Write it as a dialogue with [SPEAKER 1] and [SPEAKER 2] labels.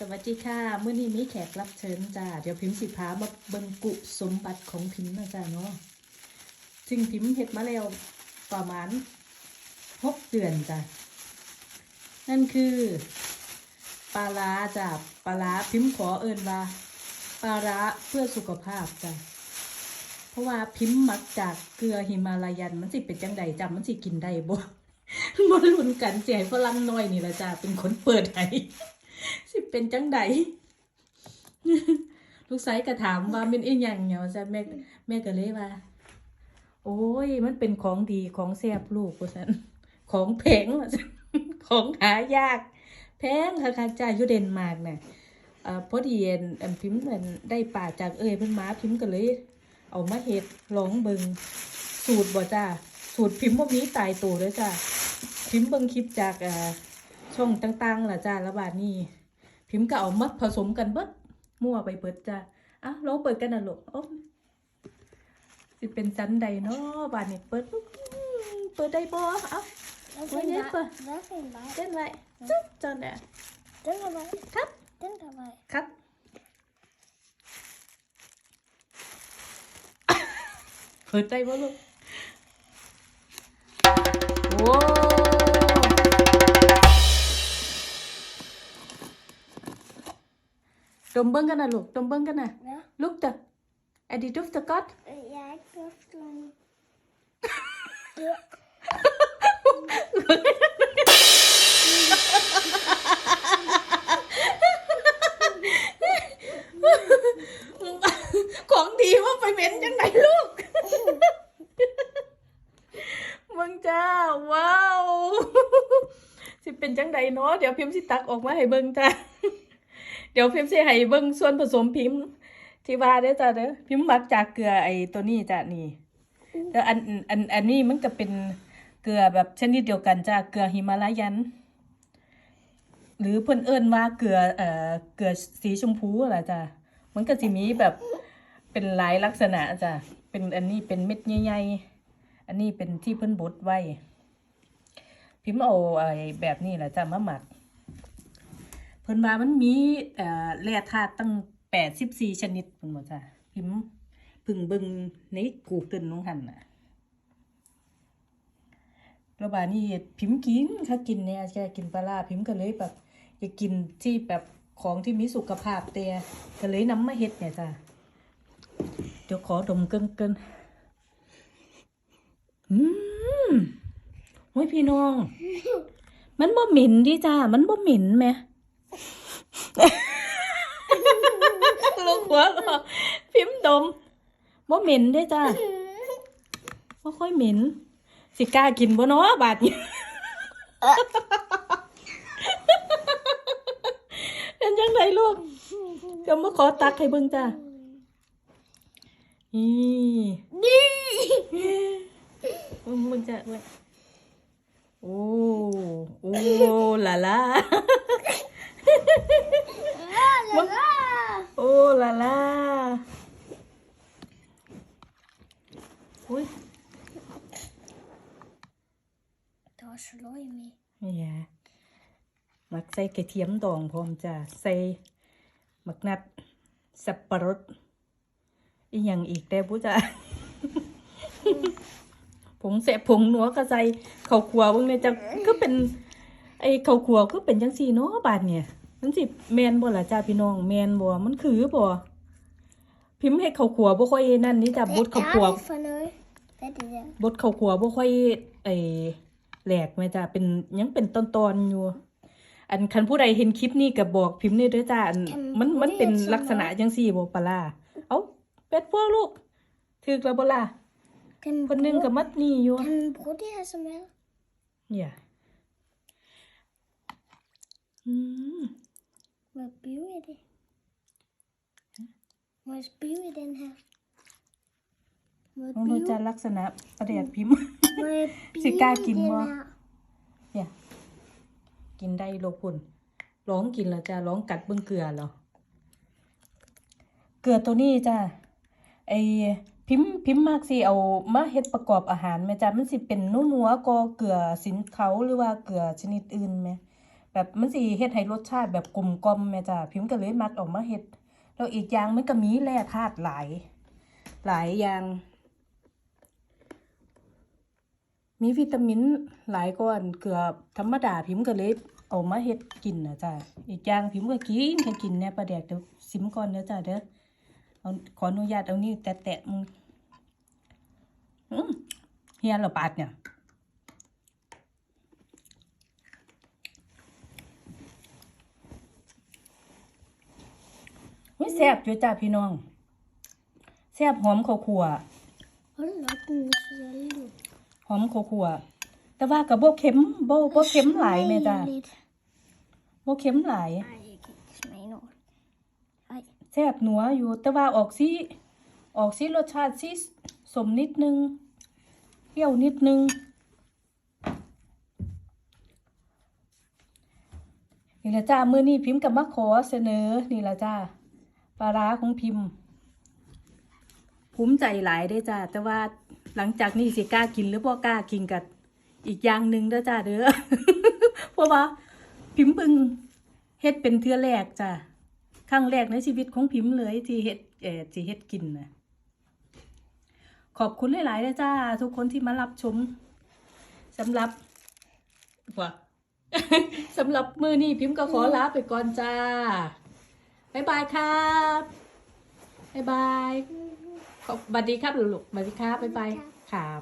[SPEAKER 1] สวัสดีค่ะเมื่อนี้มีแขกรับเชิญจ้าเดี๋ยวพิมพ์สิพามาเบิ่งกุสมบัติของพิมพ์นะจ้าเนาะซึ่งพิมพ์เฮ็ดมาแล้วประมาณหกเดือนจ้ะนั่นคือปลาร้าจ้ะปลาร้าพิมพ์ขอเอิญว่าปลาร้าเพื่อสุขภาพจ้ะเพราะว่าพิมพ์มักจากเกลือหิมาลายันมันสิเป็นจังใดจ้ะมันสิกินได้บ่บ่ลุ้นกันเสียฝรั่งน้อยนี่ละจ้ะเป็นคนเปิดให้ สิเป็นจังใดลูกไซก็ถามว่าเป็นอีหยังเนี่ยว่าซั่นแม่แม่ก็เลยว่า โอ้ย มันเป็นของดีของแซ่บลูกว่าซั่นของแพงว่าซั่นของหายาก แพงค่ะค่ะจ้าอยู่เดนมาร์กน่ะเอ่อพอดีอันอันพิมพ์อันได้ป่าจากเอ้ยเพิ่นมาพิมพ์ก็เลย เอามาเฮ็ดลองเบิงสูตรบ่จ้าสูตรพิมพ์บ่มีตายตัวเด้อจ้าพิมพ์เบิ่งคลิปจากเอ่อ ช่องต่างๆล่ะจ้าแล้วบาดนี้พิมพ์ก็เอามาผสมกันเบิดมั่วไปเบิดจ้าอะลองเปิดกันนะลูกโอ้สิเป็นจันใดเนาะบาดนี้เปิดปุ๊บเปิดได้บ่เอ้า
[SPEAKER 2] Welke
[SPEAKER 1] Wil je
[SPEAKER 2] ba-
[SPEAKER 1] even?
[SPEAKER 2] welke ba-
[SPEAKER 1] เต้นไว้จุ๊บจันแด
[SPEAKER 2] Den erbij.
[SPEAKER 1] ครับ
[SPEAKER 2] Den erbij.
[SPEAKER 1] ครับเปิดได้บ่ลูกโอ้ มเบิ้งกันนะลูกดมเบิ้งกันนะ
[SPEAKER 2] Ja.
[SPEAKER 1] Lukte. Er die dufte godt?
[SPEAKER 2] Ja, ik dacht dan. Ja.
[SPEAKER 1] ของดีว่าไปเหม็นจังไหนลูกมึงจ้า ว้าว สิเป็นจังใดเนาะเดี๋ยวพิมพ์สิตักออกมาให้เบิ่งจ้า เดี๋ยวพิมพ์สิให้เบิ่งส่วนผสมพิมพ์ที่ว่าเด้อจ้าเด้อพิมพ์มักจากเกลือไอ้ตัวนี้จ้ะนี่แล้วอันอันอันนี้มันก็เป็นเกลือแบบชนิดเดียวกันจ้าเกลือหิมาลายัน หรือเพิ่นเอิ้นว่าเกลือเอ่อเกลือสีชมพูล่ะจ้ะมันก็สิมีแบบเป็นหลายลักษณะจ้ะเป็นอันนี้เป็นเม็ดใหญ่ๆอันนี้เป็นที่เพิ่นบดไว้ พิมพ์เอาไอ้แบบนี้แหละจ้ะมาหมัก เพิ่นว่ามันมีเอ่อแร่ธาตุตั้งแปดสิบสี่ชนิดเพิ่นบอกจ้ะพิมพึ่งบิ่งในกูเกิลน้องหันน่ะแล้วบาดนี้พิมกินค่ะกินเนี่ยแกกินปลาร้าพิมก็เลยแบบอยากกินที่แบบของที่มีสุขภาพเตียก็เลยน้ำมาเฮ็ดเนี่ยจ้ะเดี๋ยวขอดมเกินเกินอืมโอ้ยพี่น้อง มันบ่หม็นดิจ้า มันบ่หม็นไหม ลูกหัวเราะพิมพ์ดมบ่เหม็นเด้จ้าบ่ค่อยเหม็น สิกล้ากินบ่เนาะบาดนี้เป็นจังไดลูกเดี๋ยวมาขอตักให้เบิ่งจ้านี่มึงมึงจะเว้ยโอ้ โอ้ลาลา โอ้ลาลาอุ้ย
[SPEAKER 2] Dat was looi mee.
[SPEAKER 1] เนี่ยมักใส่กระเทียมดองพร้อมจ้ะใส่มักนัดสับปะรดอีหยังอีกแต่บุจ้ะผงแสบผงหนัวก็ใส่ข้าวคั่วเบิ่งเนี่ยจ้ะก็เป็น ไอ้ข้าวคั่วก็เป็นจังซี่เนาะบาดเนี่ยมันสิแมนบ่ล่ะจ้าพี่น้องแมนบ่มันคือบ่พิมพ์ให้ข้าวคั่วบ่ค่อยนั่นนี่จ้ะบดข้าวคั่ว
[SPEAKER 2] Aardig van u. Dat is het.
[SPEAKER 1] บดข้าวคั่วบ่ค่อยไอ้แหลกแม่จ้าเป็นยังเป็นตอนๆอยู่ อันคันผู้ใดเห็นคลิปนี้ก็บอกพิมพ์นี่เด้อจ้าอันมันมันเป็นลักษณะจังซี่บ่ปะล่ะเอ้าเป็ดพวกลูกถึกแล้วบ่ล่ะ
[SPEAKER 2] Kan
[SPEAKER 1] คนหนึงก็มัดนี่อยู่
[SPEAKER 2] Kan broeder have some milk?
[SPEAKER 1] อย่าอืม
[SPEAKER 2] Hvad bliver i det? Må jeg spille i den her? Må jeg
[SPEAKER 1] มัน
[SPEAKER 2] blive?
[SPEAKER 1] จะลักษณะประเดียดพิมพ์
[SPEAKER 2] Må jeg
[SPEAKER 1] Skal
[SPEAKER 2] blive
[SPEAKER 1] jeg
[SPEAKER 2] i
[SPEAKER 1] give
[SPEAKER 2] den
[SPEAKER 1] mig?
[SPEAKER 2] her?
[SPEAKER 1] อย่ากินได้โลกคุณ ร้องกินแล้วจ้าร้องกัดเบิ่งเกลือเหรอ เกลือตัวนี้จ้าไอพิมพ์พิมพ์มากสิเอามาเฮ็ดประกอบอาหารแม่จ้ามันสิเป็นนัวๆก็เกลือสินเขาหรือว่าเกลือชนิดอื่นไหม แบบมันสิเฮ็ดให้รสชาติแบบกลมกลมแม่จ้ะพิมพ์ก็เลยมักออกมาเฮ็ดแล้วอีกอย่างมันก็มีแร่ธาตุหลาย หลายอย่าง มีวิตามินหลายก้อนเกือบธรรมดาพิมพ์ก็เลยเอามาเฮ็ดกินนะจ้ะอีกอย่างพิมพ์ก็กินก็กินเนี่ยปลาแดกเดี๋ยวซิมก่อนเด้อจ้ะเด้อเอาขออนุญาตเอานี่แตะๆมึงเฮียเหรอปาดเนี่ย ไม่แซ่บอยู่จ้าพี่น้อง แซ่บหอมข้าวคั่วหอมข้าวคั่วแต่ว่ากับบ่เค็มโบ่บ่เค็มหลายแม่จ้า
[SPEAKER 2] Litt.
[SPEAKER 1] บ่เค็มหลายแซ่บหนัวอยู่ แต่ว่าออกสิออกสิรสชาติสิสมนิดนึงเปรี้ยวนิดนึงนี่ละจ้า มื้อนี้พิมพ์กับมาขอเสนอ นี่ละจ้า ปลาร้าของพิมพ์ภูมิใจหลายได้จ้าแต่ว่าหลังจากนี้สิกล้ากินหรือบ่กล้ากินกัดอีกอย่างหนึ่งเด้อจ้าเด้อเพราะว่าพิมพ์เพิ่งเฮ็ดเป็นเทือแรกจ้าครั้งแรกในชีวิตของพิมพ์เลยที่เฮ็ดเอ่อที่เฮ็ดกินนะขอบคุณหลายๆเลยจ้า ทุกคนที่มารับชมสำหรับว่าสำหรับมือนี้พิมพ์ก็ขอลาไปก่อนจ้า บ๊ายบายครับบ๊ายบายขอบสวัสดีครับลูกๆสวัสดีครับบ๊ายบายครับ